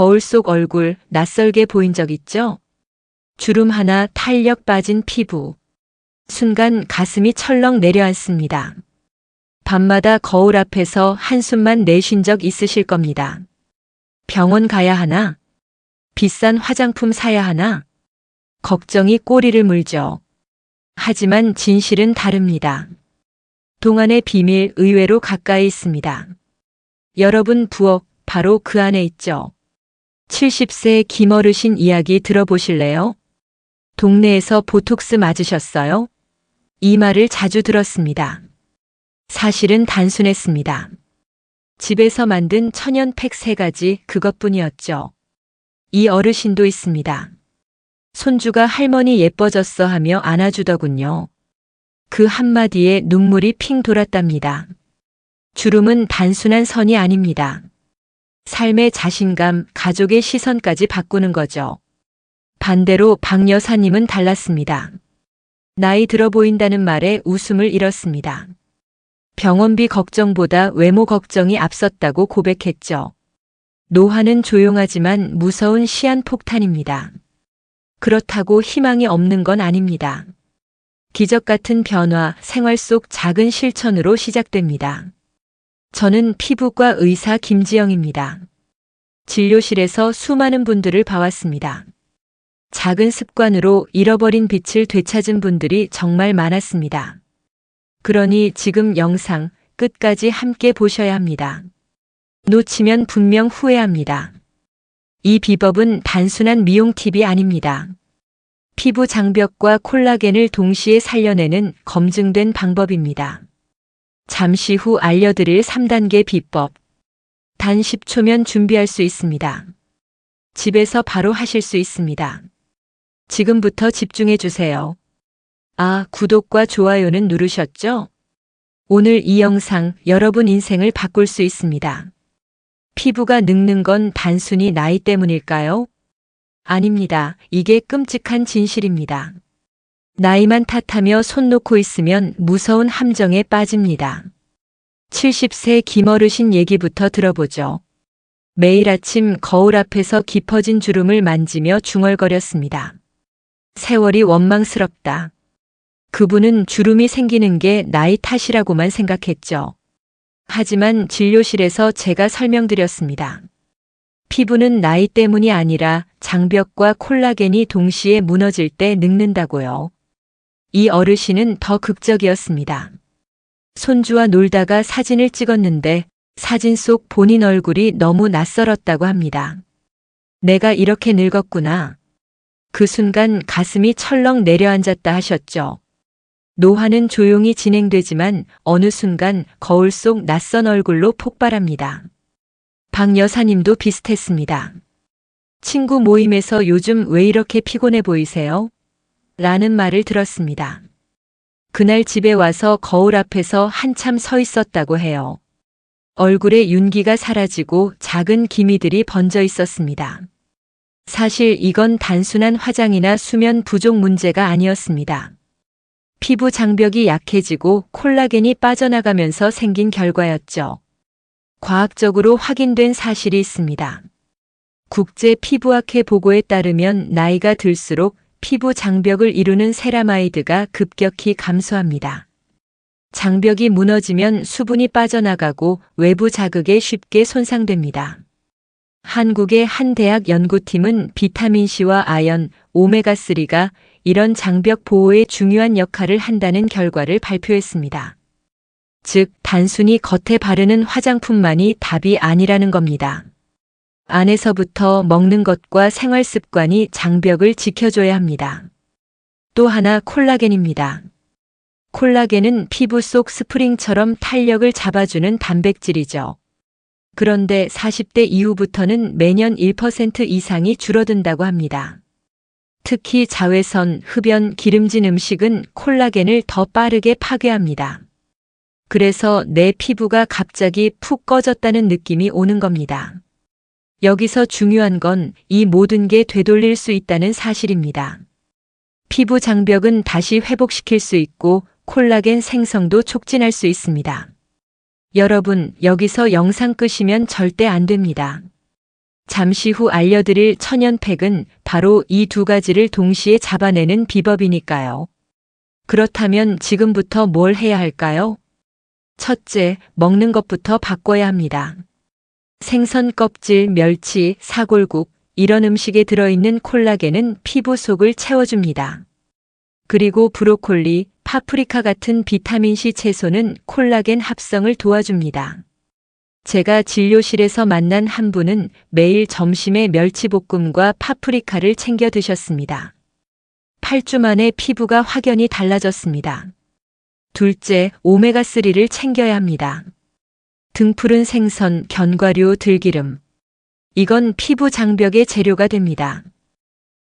거울 속 얼굴 낯설게 보인 적 있죠? 주름 하나 탄력 빠진 피부. 순간 가슴이 철렁 내려앉습니다. 밤마다 거울 앞에서 한숨만 내쉰 적 있으실 겁니다. 병원 가야 하나? 비싼 화장품 사야 하나? 걱정이 꼬리를 물죠. 하지만 진실은 다릅니다. 동안의 비밀 의외로 가까이 있습니다. 여러분 부엌 바로 그 안에 있죠. 70세 김어르신 이야기 들어보실래요? 동네에서 보톡스 맞으셨어요? 이 말을 자주 들었습니다. 사실은 단순했습니다. 집에서 만든 천연팩 세 가지 그것뿐이었죠. 이 어르신도 있습니다. 손주가 할머니 예뻐졌어 하며 안아주더군요. 그 한마디에 눈물이 핑 돌았답니다. 주름은 단순한 선이 아닙니다. 삶의 자신감, 가족의 시선까지 바꾸는 거죠. 반대로 박 여사님은 달랐습니다. 나이 들어 보인다는 말에 웃음을 잃었습니다. 병원비 걱정보다 외모 걱정이 앞섰다고 고백했죠. 노화는 조용하지만 무서운 시한폭탄입니다. 그렇다고 희망이 없는 건 아닙니다. 기적 같은 변화, 생활 속 작은 실천으로 시작됩니다. 저는 피부과 의사 김지영입니다. 진료실에서 수많은 분들을 봐왔습니다. 작은 습관으로 잃어버린 빛을 되찾은 분들이 정말 많았습니다. 그러니 지금 영상 끝까지 함께 보셔야 합니다. 놓치면 분명 후회합니다. 이 비법은 단순한 미용 팁이 아닙니다. 피부 장벽과 콜라겐을 동시에 살려내는 검증된 방법입니다. 잠시 후 알려드릴 3단계 비법. 단 10초면 준비할 수 있습니다. 집에서 바로 하실 수 있습니다. 지금부터 집중해 주세요. 아, 구독과 좋아요는 누르셨죠? 오늘 이 영상 여러분 인생을 바꿀 수 있습니다. 피부가 늙는 건 단순히 나이 때문일까요? 아닙니다. 이게 끔찍한 진실입니다. 나이만 탓하며 손 놓고 있으면 무서운 함정에 빠집니다. 70세 김어르신 얘기부터 들어보죠. 매일 아침 거울 앞에서 깊어진 주름을 만지며 중얼거렸습니다. 세월이 원망스럽다. 그분은 주름이 생기는 게 나이 탓이라고만 생각했죠. 하지만 진료실에서 제가 설명드렸습니다. 피부는 나이 때문이 아니라 장벽과 콜라겐이 동시에 무너질 때 늙는다고요. 이 어르신은 더 극적이었습니다. 손주와 놀다가 사진을 찍었는데 사진 속 본인 얼굴이 너무 낯설었다고 합니다. 내가 이렇게 늙었구나. 그 순간 가슴이 철렁 내려앉았다 하셨죠. 노화는 조용히 진행되지만 어느 순간 거울 속 낯선 얼굴로 폭발합니다. 박 여사님도 비슷했습니다. 친구 모임에서 요즘 왜 이렇게 피곤해 보이세요? 라는 말을 들었습니다. 그날 집에 와서 거울 앞에서 한참 서 있었다고 해요. 얼굴에 윤기가 사라지고 작은 기미들이 번져 있었습니다. 사실 이건 단순한 화장이나 수면 부족 문제가 아니었습니다. 피부 장벽이 약해지고 콜라겐이 빠져나가면서 생긴 결과였죠. 과학적으로 확인된 사실이 있습니다. 국제 피부학회 보고에 따르면 나이가 들수록 피부 장벽을 이루는 세라마이드가 급격히 감소합니다. 장벽이 무너지면 수분이 빠져나가고 외부 자극에 쉽게 손상됩니다. 한국의 한 대학 연구팀은 비타민C와 아연, 오메가3가 이런 장벽 보호에 중요한 역할을 한다는 결과를 발표했습니다. 즉, 단순히 겉에 바르는 화장품만이 답이 아니라는 겁니다. 안에서부터 먹는 것과 생활 습관이 장벽을 지켜줘야 합니다. 또 하나 콜라겐입니다. 콜라겐은 피부 속 스프링처럼 탄력을 잡아주는 단백질이죠. 그런데 40대 이후부터는 매년 1% 이상이 줄어든다고 합니다. 특히 자외선, 흡연, 기름진 음식은 콜라겐을 더 빠르게 파괴합니다. 그래서 내 피부가 갑자기 푹 꺼졌다는 느낌이 오는 겁니다. 여기서 중요한 건 이 모든 게 되돌릴 수 있다는 사실입니다. 피부 장벽은 다시 회복시킬 수 있고 콜라겐 생성도 촉진할 수 있습니다. 여러분, 여기서 영상 끄시면 절대 안 됩니다. 잠시 후 알려드릴 천연팩은 바로 이 두 가지를 동시에 잡아내는 비법이니까요. 그렇다면 지금부터 뭘 해야 할까요? 첫째, 먹는 것부터 바꿔야 합니다. 생선 껍질, 멸치, 사골국, 이런 음식에 들어있는 콜라겐은 피부 속을 채워줍니다. 그리고 브로콜리, 파프리카 같은 비타민C 채소는 콜라겐 합성을 도와줍니다. 제가 진료실에서 만난 한 분은 매일 점심에 멸치볶음과 파프리카를 챙겨 드셨습니다. 8주 만에 피부가 확연히 달라졌습니다. 둘째, 오메가3를 챙겨야 합니다. 등푸른 생선, 견과류, 들기름. 이건 피부 장벽의 재료가 됩니다.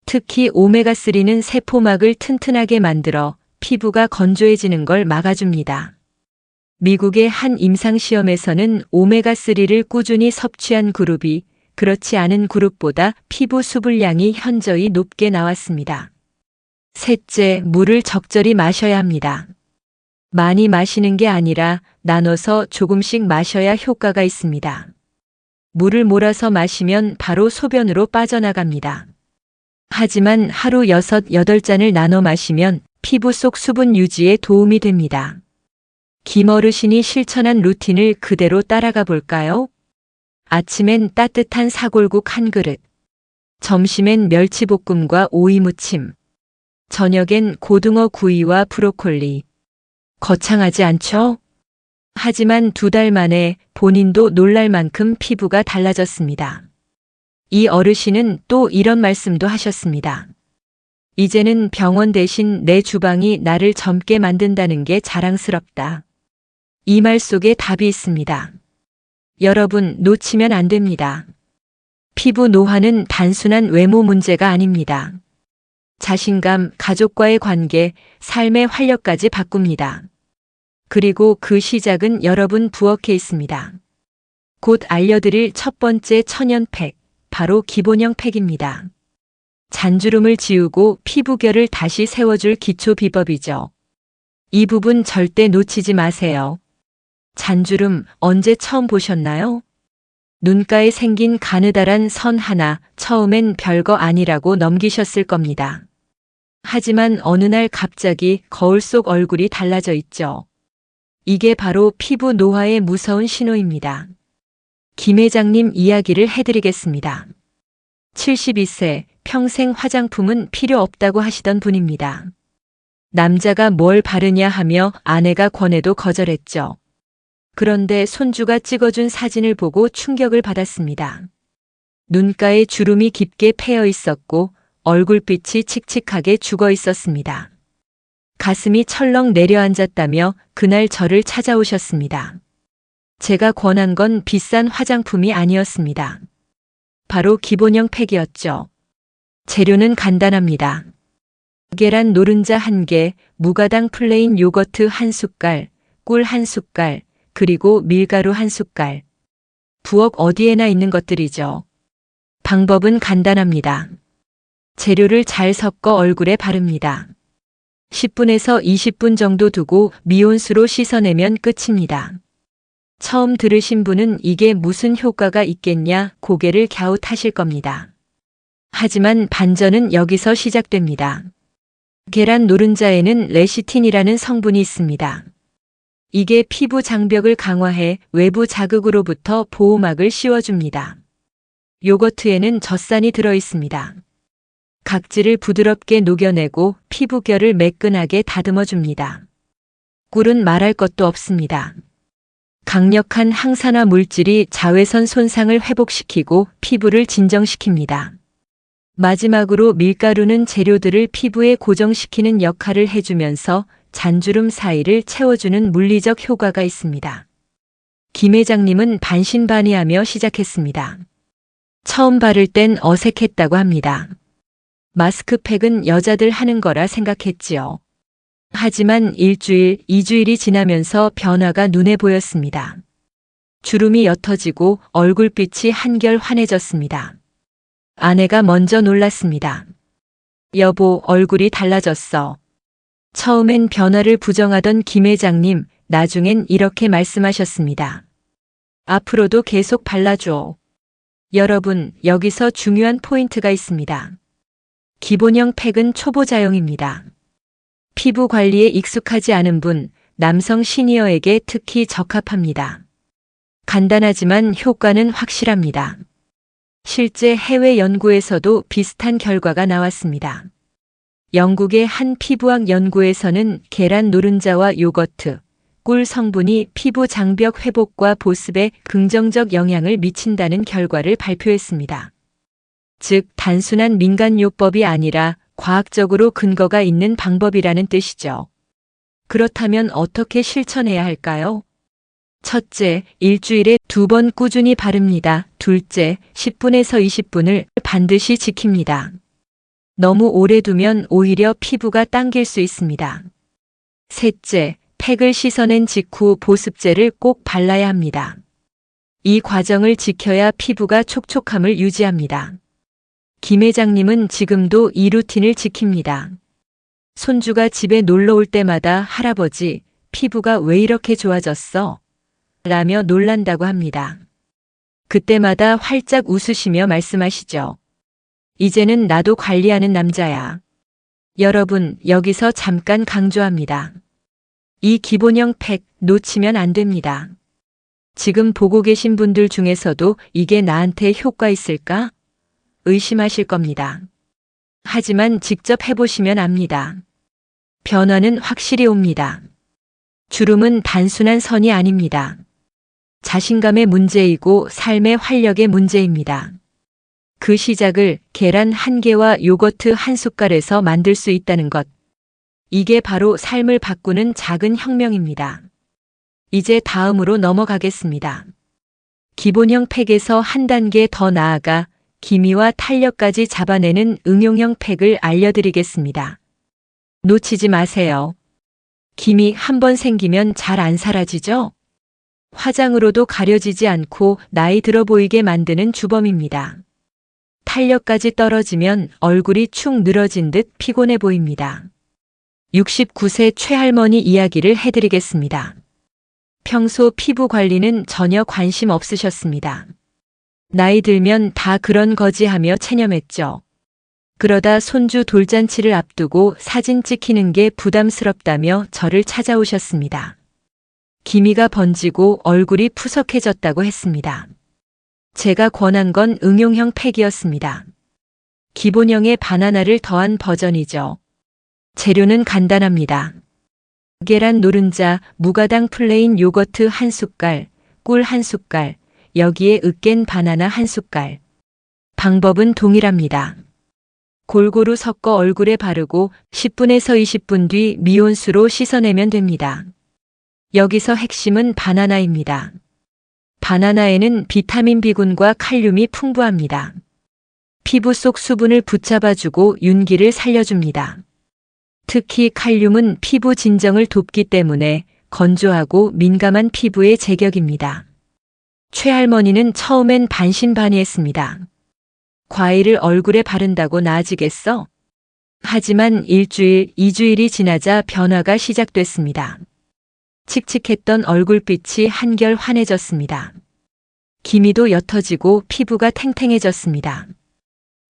특히 오메가3는 세포막을 튼튼하게 만들어 피부가 건조해지는 걸 막아줍니다. 미국의 한 임상시험에서는 오메가3를 꾸준히 섭취한 그룹이 그렇지 않은 그룹보다 피부 수분량이 현저히 높게 나왔습니다. 셋째, 물을 적절히 마셔야 합니다. 많이 마시는 게 아니라 나눠서 조금씩 마셔야 효과가 있습니다. 물을 몰아서 마시면 바로 소변으로 빠져나갑니다. 하지만 하루 6, 8잔을 나눠 마시면 피부 속 수분 유지에 도움이 됩니다. 김 어르신이 실천한 루틴을 그대로 따라가 볼까요? 아침엔 따뜻한 사골국 한 그릇. 점심엔 멸치볶음과 오이 무침. 저녁엔 고등어 구이와 브로콜리. 거창하지 않죠? 하지만 두 달 만에 본인도 놀랄 만큼 피부가 달라졌습니다. 이 어르신은 또 이런 말씀도 하셨습니다. 이제는 병원 대신 내 주방이 나를 젊게 만든다는 게 자랑스럽다. 이 말 속에 답이 있습니다. 여러분 놓치면 안 됩니다. 피부 노화는 단순한 외모 문제가 아닙니다. 자신감, 가족과의 관계, 삶의 활력까지 바꿉니다. 그리고 그 시작은 여러분 부엌에 있습니다. 곧 알려드릴 첫 번째 천연팩, 바로 기본형 팩입니다. 잔주름을 지우고 피부결을 다시 세워줄 기초 비법이죠. 이 부분 절대 놓치지 마세요. 잔주름 언제 처음 보셨나요? 눈가에 생긴 가느다란 선 하나 처음엔 별거 아니라고 넘기셨을 겁니다. 하지만 어느 날 갑자기 거울 속 얼굴이 달라져 있죠. 이게 바로 피부 노화의 무서운 신호입니다. 김 회장님 이야기를 해드리겠습니다. 72세, 평생 화장품은 필요 없다고 하시던 분입니다. 남자가 뭘 바르냐 하며 아내가 권해도 거절했죠. 그런데 손주가 찍어준 사진을 보고 충격을 받았습니다. 눈가에 주름이 깊게 패여 있었고 얼굴빛이 칙칙하게 죽어 있었습니다. 가슴이 철렁 내려앉았다며 그날 저를 찾아오셨습니다. 제가 권한 건 비싼 화장품이 아니었습니다. 바로 기본형 팩이었죠. 재료는 간단합니다. 계란 노른자 1개, 무가당 플레인 요거트 1숟갈, 꿀 1숟갈, 그리고 밀가루 1숟갈. 부엌 어디에나 있는 것들이죠. 방법은 간단합니다. 재료를 잘 섞어 얼굴에 바릅니다. 10분에서 20분 정도 두고 미온수로 씻어내면 끝입니다. 처음 들으신 분은 이게 무슨 효과가 있겠냐 고개를 갸웃하실 겁니다. 하지만 반전은 여기서 시작됩니다. 계란 노른자에는 레시틴이라는 성분이 있습니다. 이게 피부 장벽을 강화해 외부 자극으로부터 보호막을 씌워줍니다. 요거트에는 젖산이 들어 있습니다. 각질을 부드럽게 녹여내고 피부결을 매끈하게 다듬어 줍니다. 꿀은 말할 것도 없습니다. 강력한 항산화 물질이 자외선 손상을 회복시키고 피부를 진정시킵니다. 마지막으로 밀가루는 재료들을 피부에 고정시키는 역할을 해주면서 잔주름 사이를 채워주는 물리적 효과가 있습니다. 김 회장님은 반신반의하며 시작했습니다. 처음 바를 땐 어색했다고 합니다. 마스크팩은 여자들 하는 거라 생각했지요. 하지만 일주일, 이주일이 지나면서 변화가 눈에 보였습니다. 주름이 옅어지고 얼굴빛이 한결 환해졌습니다. 아내가 먼저 놀랐습니다. 여보, 얼굴이 달라졌어. 처음엔 변화를 부정하던 김 회장님, 나중엔 이렇게 말씀하셨습니다. 앞으로도 계속 발라줘. 여러분, 여기서 중요한 포인트가 있습니다. 기본형 팩은 초보자용입니다. 피부 관리에 익숙하지 않은 분, 남성 시니어에게 특히 적합합니다. 간단하지만 효과는 확실합니다. 실제 해외 연구에서도 비슷한 결과가 나왔습니다. 영국의 한 피부학 연구에서는 계란 노른자와 요거트, 꿀 성분이 피부 장벽 회복과 보습에 긍정적 영향을 미친다는 결과를 발표했습니다. 즉, 단순한 민간요법이 아니라 과학적으로 근거가 있는 방법이라는 뜻이죠. 그렇다면 어떻게 실천해야 할까요? 첫째, 일주일에 두 번 꾸준히 바릅니다. 둘째, 10분에서 20분을 반드시 지킵니다. 너무 오래 두면 오히려 피부가 당길 수 있습니다. 셋째, 팩을 씻어낸 직후 보습제를 꼭 발라야 합니다. 이 과정을 지켜야 피부가 촉촉함을 유지합니다. 김 회장님은 지금도 이 루틴을 지킵니다. 손주가 집에 놀러 올 때마다 할아버지, 피부가 왜 이렇게 좋아졌어? 라며 놀란다고 합니다. 그때마다 활짝 웃으시며 말씀하시죠. 이제는 나도 관리하는 남자야. 여러분, 여기서 잠깐 강조합니다. 이 기본형 팩 놓치면 안 됩니다. 지금 보고 계신 분들 중에서도 이게 나한테 효과 있을까? 의심하실 겁니다. 하지만 직접 해보시면 압니다. 변화는 확실히 옵니다. 주름은 단순한 선이 아닙니다. 자신감의 문제이고 삶의 활력의 문제입니다. 그 시작을 계란 한 개와 요거트 한 숟갈에서 만들 수 있다는 것. 이게 바로 삶을 바꾸는 작은 혁명입니다. 이제 다음으로 넘어가겠습니다. 기본형 팩에서 한 단계 더 나아가 기미와 탄력까지 잡아내는 응용형 팩을 알려드리겠습니다. 놓치지 마세요. 기미 한번 생기면 잘 안 사라지죠? 화장으로도 가려지지 않고 나이 들어 보이게 만드는 주범입니다. 탄력까지 떨어지면 얼굴이 축 늘어진 듯 피곤해 보입니다. 69세 최할머니 이야기를 해드리겠습니다. 평소 피부 관리는 전혀 관심 없으셨습니다. 나이 들면 다 그런 거지 하며 체념했죠. 그러다 손주 돌잔치를 앞두고 사진 찍히는 게 부담스럽다며 저를 찾아오셨습니다. 기미가 번지고 얼굴이 푸석해졌다고 했습니다. 제가 권한 건 응용형 팩이었습니다. 기본형의 바나나를 더한 버전이죠. 재료는 간단합니다. 계란 노른자, 무가당 플레인 요거트 한 숟갈, 꿀 한 숟갈, 여기에 으깬 바나나 한 숟갈. 방법은 동일합니다. 골고루 섞어 얼굴에 바르고 10분에서 20분 뒤 미온수로 씻어내면 됩니다. 여기서 핵심은 바나나입니다. 바나나에는 비타민 B군과 칼륨이 풍부합니다. 피부 속 수분을 붙잡아주고 윤기를 살려줍니다. 특히 칼륨은 피부 진정을 돕기 때문에 건조하고 민감한 피부의 제격입니다. 최할머니는 처음엔 반신반의했습니다. 과일을 얼굴에 바른다고 나아지겠어? 하지만 일주일, 이주일이 지나자 변화가 시작됐습니다. 칙칙했던 얼굴빛이 한결 환해졌습니다. 기미도 옅어지고 피부가 탱탱해졌습니다.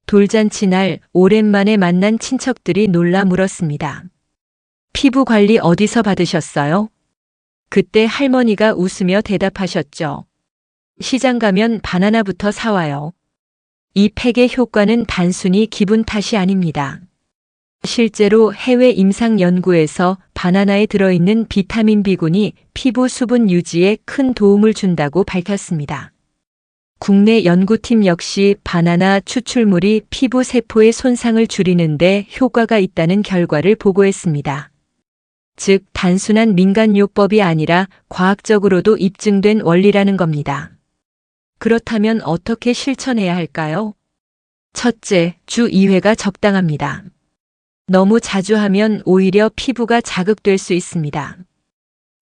돌잔치 날 오랜만에 만난 친척들이 놀라 물었습니다. 피부 관리 어디서 받으셨어요? 그때 할머니가 웃으며 대답하셨죠. 시장 가면 바나나부터 사와요. 이 팩의 효과는 단순히 기분 탓이 아닙니다. 실제로 해외 임상 연구에서 바나나에 들어있는 비타민 B군이 피부 수분 유지에 큰 도움을 준다고 밝혔습니다. 국내 연구팀 역시 바나나 추출물이 피부 세포의 손상을 줄이는데 효과가 있다는 결과를 보고했습니다. 즉, 단순한 민간요법이 아니라 과학적으로도 입증된 원리라는 겁니다. 그렇다면 어떻게 실천해야 할까요? 첫째, 주 2회가 적당합니다. 너무 자주 하면 오히려 피부가 자극될 수 있습니다.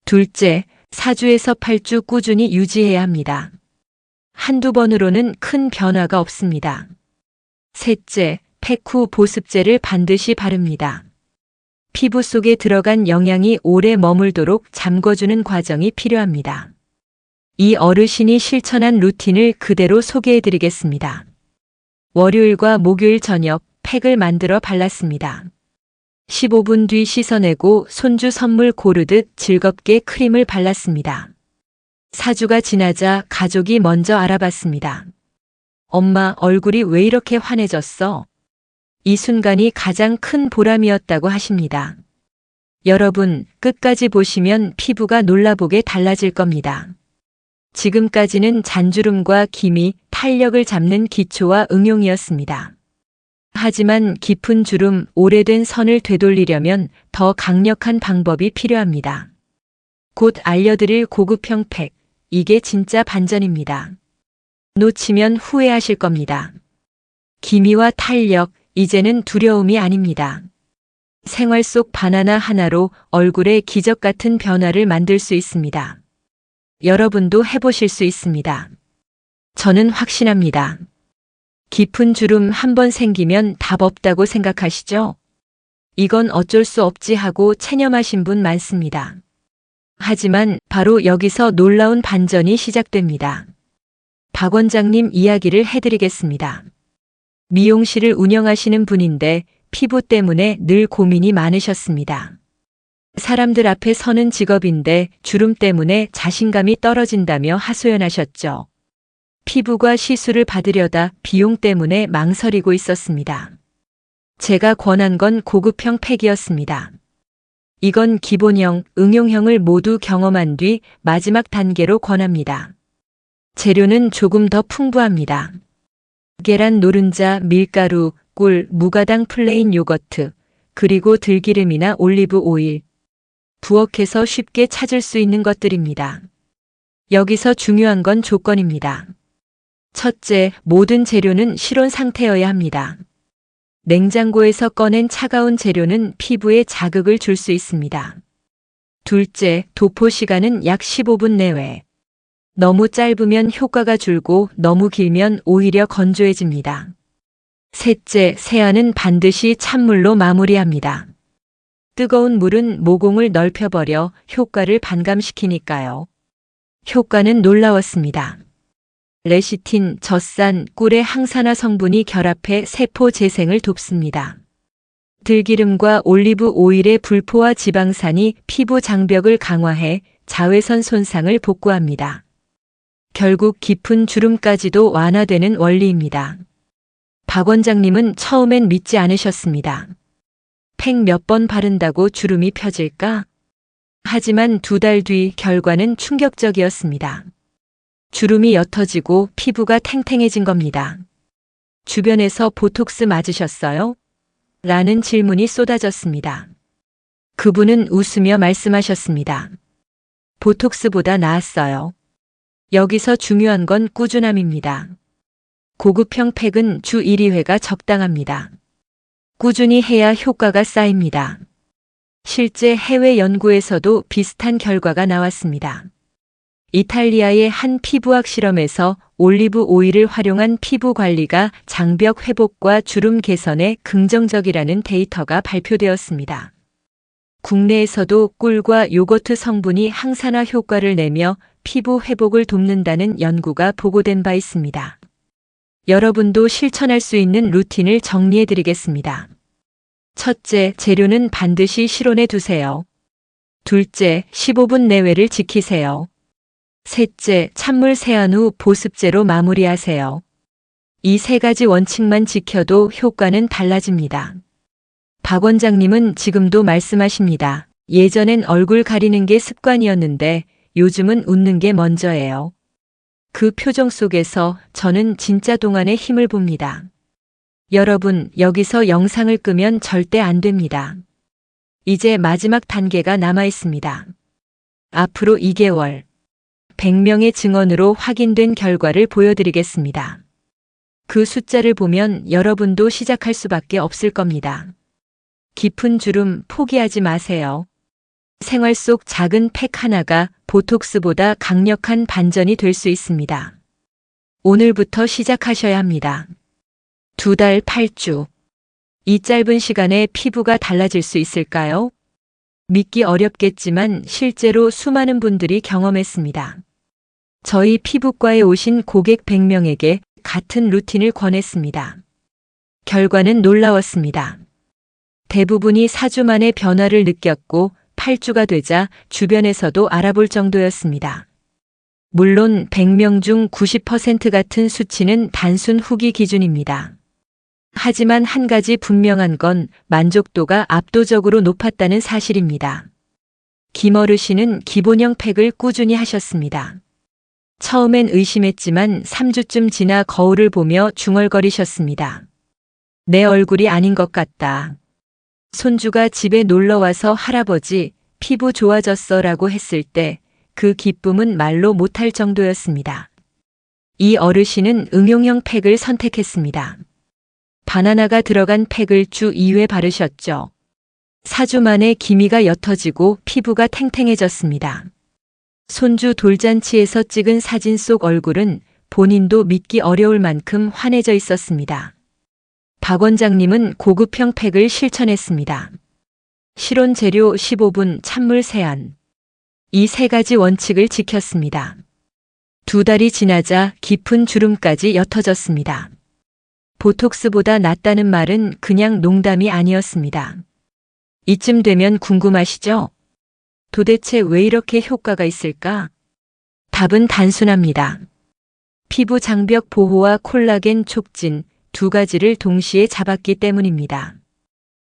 둘째, 4주에서 8주 꾸준히 유지해야 합니다. 한두 번으로는 큰 변화가 없습니다. 셋째, 팩후 보습제를 반드시 바릅니다. 피부 속에 들어간 영양이 오래 머물도록 잠궈주는 과정이 필요합니다. 이 어르신이 실천한 루틴을 그대로 소개해 드리겠습니다. 월요일과 목요일 저녁 팩을 만들어 발랐습니다. 15분 뒤 씻어내고 손주 선물 고르듯 즐겁게 크림을 발랐습니다. 4주가 지나자 가족이 먼저 알아봤습니다. 엄마 얼굴이 왜 이렇게 환해졌어? 이 순간이 가장 큰 보람이었다고 하십니다. 여러분, 끝까지 보시면 피부가 놀라보게 달라질 겁니다. 지금까지는 잔주름과 기미, 탄력을 잡는 기초와 응용이었습니다. 하지만 깊은 주름, 오래된 선을 되돌리려면 더 강력한 방법이 필요합니다. 곧 알려드릴 고급형 팩, 이게 진짜 반전입니다. 놓치면 후회하실 겁니다. 기미와 탄력, 이제는 두려움이 아닙니다. 생활 속 바나나 하나로 얼굴에 기적 같은 변화를 만들 수 있습니다. 여러분도 해보실 수 있습니다. 저는 확신합니다. 깊은 주름 한 번 생기면 답 없다고 생각하시죠? 이건 어쩔 수 없지 하고 체념하신 분 많습니다. 하지만 바로 여기서 놀라운 반전이 시작됩니다. 박 원장님 이야기를 해드리겠습니다. 미용실을 운영하시는 분인데 피부 때문에 늘 고민이 많으셨습니다. 사람들 앞에 서는 직업인데 주름 때문에 자신감이 떨어진다며 하소연하셨죠. 피부과 시술을 받으려다 비용 때문에 망설이고 있었습니다. 제가 권한 건 고급형 팩이었습니다. 이건 기본형, 응용형을 모두 경험한 뒤 마지막 단계로 권합니다. 재료는 조금 더 풍부합니다. 계란 노른자, 밀가루, 꿀, 무가당 플레인 요거트, 그리고 들기름이나 올리브 오일. 부엌에서 쉽게 찾을 수 있는 것들입니다. 여기서 중요한 건 조건입니다. 첫째, 모든 재료는 실온 상태여야 합니다. 냉장고에서 꺼낸 차가운 재료는 피부에 자극을 줄 수 있습니다. 둘째, 도포 시간은 약 15분 내외. 너무 짧으면 효과가 줄고 너무 길면 오히려 건조해집니다. 셋째, 세안은 반드시 찬물로 마무리합니다. 뜨거운 물은 모공을 넓혀버려 효과를 반감시키니까요. 효과는 놀라웠습니다. 레시틴, 젖산, 꿀의 항산화 성분이 결합해 세포 재생을 돕습니다. 들기름과 올리브 오일의 불포화 지방산이 피부 장벽을 강화해 자외선 손상을 복구합니다. 결국 깊은 주름까지도 완화되는 원리입니다. 박 원장님은 처음엔 믿지 않으셨습니다. 팩 몇 번 바른다고 주름이 펴질까? 하지만 두 달 뒤 결과는 충격적이었습니다. 주름이 옅어지고 피부가 탱탱해진 겁니다. 주변에서 보톡스 맞으셨어요? 라는 질문이 쏟아졌습니다. 그분은 웃으며 말씀하셨습니다. 보톡스보다 나았어요. 여기서 중요한 건 꾸준함입니다. 고급형 팩은 주 1회가 적당합니다. 꾸준히 해야 효과가 쌓입니다. 실제 해외 연구에서도 비슷한 결과가 나왔습니다. 이탈리아의 한 피부학 실험에서 올리브 오일을 활용한 피부 관리가 장벽 회복과 주름 개선에 긍정적이라는 데이터가 발표되었습니다. 국내에서도 꿀과 요거트 성분이 항산화 효과를 내며 피부 회복을 돕는다는 연구가 보고된 바 있습니다. 여러분도 실천할 수 있는 루틴을 정리해 드리겠습니다. 첫째, 재료는 반드시 실온에 두세요. 둘째, 15분 내외를 지키세요. 셋째, 찬물 세안 후 보습제로 마무리하세요. 이 세 가지 원칙만 지켜도 효과는 달라집니다. 박 원장님은 지금도 말씀하십니다. 예전엔 얼굴 가리는 게 습관이었는데 요즘은 웃는 게 먼저예요. 그 표정 속에서 저는 진짜 동안의 힘을 봅니다. 여러분, 여기서 영상을 끄면 절대 안 됩니다. 이제 마지막 단계가 남아 있습니다. 앞으로 2개월, 100명의 증언으로 확인된 결과를 보여드리겠습니다. 그 숫자를 보면 여러분도 시작할 수밖에 없을 겁니다. 깊은 주름 포기하지 마세요. 생활 속 작은 팩 하나가 보톡스보다 강력한 반전이 될 수 있습니다. 오늘부터 시작하셔야 합니다. 두 달 8주. 이 짧은 시간에 피부가 달라질 수 있을까요? 믿기 어렵겠지만 실제로 수많은 분들이 경험했습니다. 저희 피부과에 오신 고객 100명에게 같은 루틴을 권했습니다. 결과는 놀라웠습니다. 대부분이 4주 만에 변화를 느꼈고 8주가 되자 주변에서도 알아볼 정도였습니다. 물론 100명 중 90% 같은 수치는 단순 후기 기준입니다. 하지만 한 가지 분명한 건 만족도가 압도적으로 높았다는 사실입니다. 김어르 씨는 기본형 팩을 꾸준히 하셨습니다. 처음엔 의심했지만 3주쯤 지나 거울을 보며 중얼거리셨습니다. 내 얼굴이 아닌 것 같다. 손주가 집에 놀러 와서 할아버지, 피부 좋아졌어 라고 했을 때 그 기쁨은 말로 못할 정도였습니다. 이 어르신은 응용형 팩을 선택했습니다. 바나나가 들어간 팩을 주 2회 바르셨죠. 4주 만에 기미가 옅어지고 피부가 탱탱해졌습니다. 손주 돌잔치에서 찍은 사진 속 얼굴은 본인도 믿기 어려울 만큼 환해져 있었습니다. 박 원장님은 고급형 팩을 실천했습니다. 실온 재료 15분 찬물 세안. 이 세 가지 원칙을 지켰습니다. 두 달이 지나자 깊은 주름까지 옅어졌습니다. 보톡스보다 낫다는 말은 그냥 농담이 아니었습니다. 이쯤 되면 궁금하시죠? 도대체 왜 이렇게 효과가 있을까? 답은 단순합니다. 피부 장벽 보호와 콜라겐 촉진 두 가지를 동시에 잡았기 때문입니다.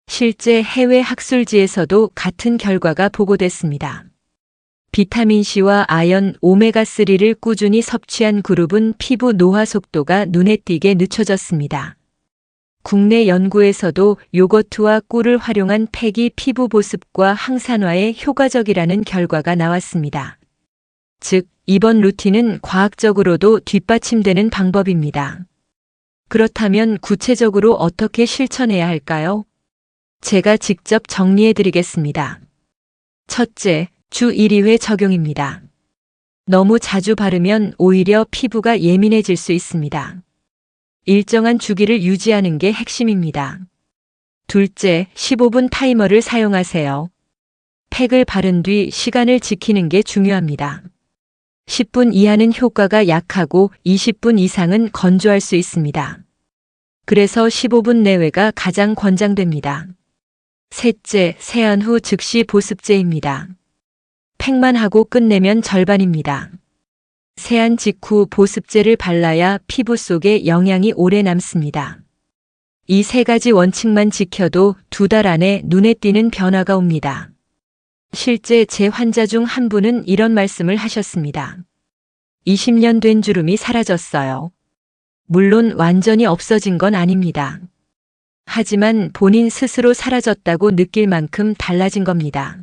실제 해외 학술지에서도 같은 결과가 보고됐습니다. 비타민C와 아연 오메가3를 꾸준히 섭취한 그룹은 피부 노화 속도가 눈에 띄게 늦춰졌습니다. 국내 연구에서도 요거트와 꿀을 활용한 팩이 피부 보습과 항산화에 효과적이라는 결과가 나왔습니다. 즉, 이번 루틴은 과학적으로도 뒷받침되는 방법입니다. 그렇다면 구체적으로 어떻게 실천해야 할까요? 제가 직접 정리해 드리겠습니다. 첫째, 주 1, 2회 적용입니다. 너무 자주 바르면 오히려 피부가 예민해질 수 있습니다. 일정한 주기를 유지하는 게 핵심입니다. 둘째, 15분 타이머를 사용하세요. 팩을 바른 뒤 시간을 지키는 게 중요합니다. 10분 이하는 효과가 약하고 20분 이상은 건조할 수 있습니다. 그래서 15분 내외가 가장 권장됩니다. 셋째, 세안 후 즉시 보습제입니다. 팩만 하고 끝내면 절반입니다. 세안 직후 보습제를 발라야 피부 속에 영양이 오래 남습니다. 이 세 가지 원칙만 지켜도 두 달 안에 눈에 띄는 변화가 옵니다. 실제 제 환자 중 한 분은 이런 말씀을 하셨습니다. 20년 된 주름이 사라졌어요. 물론 완전히 없어진 건 아닙니다. 하지만 본인 스스로 사라졌다고 느낄 만큼 달라진 겁니다.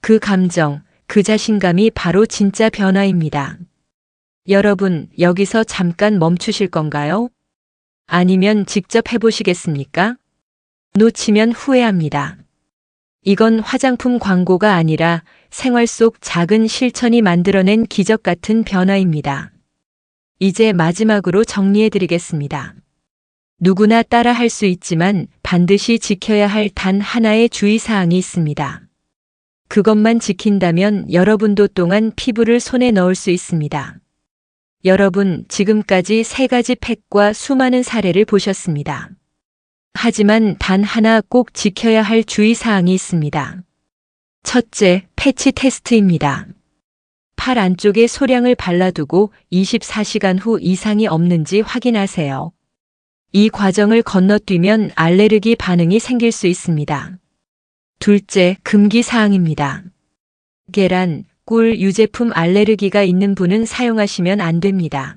그 감정, 그 자신감이 바로 진짜 변화입니다. 여러분, 여기서 잠깐 멈추실 건가요? 아니면 직접 해보시겠습니까? 놓치면 후회합니다. 이건 화장품 광고가 아니라 생활 속 작은 실천이 만들어낸 기적 같은 변화입니다. 이제 마지막으로 정리해 드리겠습니다. 누구나 따라 할 수 있지만 반드시 지켜야 할 단 하나의 주의사항이 있습니다. 그것만 지킨다면 여러분도 동안 피부를 손에 넣을 수 있습니다. 여러분, 지금까지 세 가지 팩과 수많은 사례를 보셨습니다. 하지만 단 하나 꼭 지켜야 할 주의사항이 있습니다. 첫째, 패치 테스트입니다. 팔 안쪽에 소량을 발라두고 24시간 후 이상이 없는지 확인하세요. 이 과정을 건너뛰면 알레르기 반응이 생길 수 있습니다. 둘째, 금기 사항입니다. 계란, 꿀, 유제품 알레르기가 있는 분은 사용하시면 안 됩니다.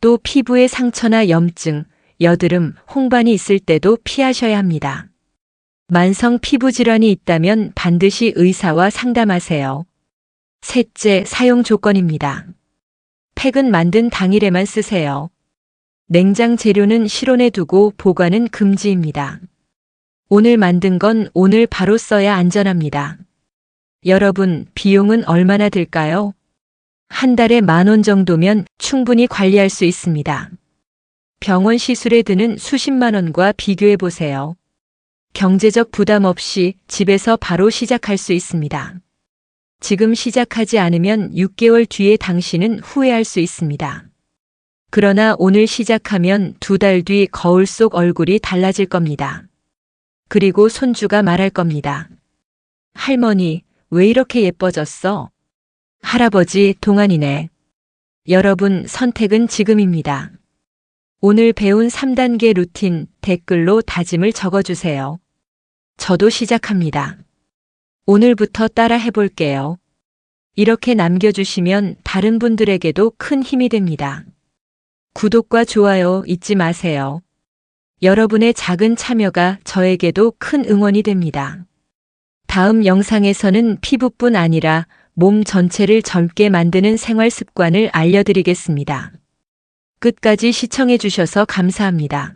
또 피부에 상처나 염증, 여드름, 홍반이 있을 때도 피하셔야 합니다. 만성 피부 질환이 있다면 반드시 의사와 상담하세요. 셋째, 사용 조건입니다. 팩은 만든 당일에만 쓰세요. 냉장 재료는 실온에 두고 보관은 금지입니다. 오늘 만든 건 오늘 바로 써야 안전합니다. 여러분, 비용은 얼마나 들까요? 한 달에 만 원 정도면 충분히 관리할 수 있습니다. 병원 시술에 드는 수십만 원과 비교해 보세요. 경제적 부담 없이 집에서 바로 시작할 수 있습니다. 지금 시작하지 않으면 6개월 뒤에 당신은 후회할 수 있습니다. 그러나 오늘 시작하면 두 달 뒤 거울 속 얼굴이 달라질 겁니다. 그리고 손주가 말할 겁니다. 할머니, 왜 이렇게 예뻐졌어? 할아버지, 동안이네. 여러분, 선택은 지금입니다. 오늘 배운 3단계 루틴 댓글로 다짐을 적어주세요. 저도 시작합니다. 오늘부터 따라 해볼게요. 이렇게 남겨주시면 다른 분들에게도 큰 힘이 됩니다. 구독과 좋아요 잊지 마세요. 여러분의 작은 참여가 저에게도 큰 응원이 됩니다. 다음 영상에서는 피부뿐 아니라 몸 전체를 젊게 만드는 생활 습관을 알려드리겠습니다. 끝까지 시청해 주셔서 감사합니다.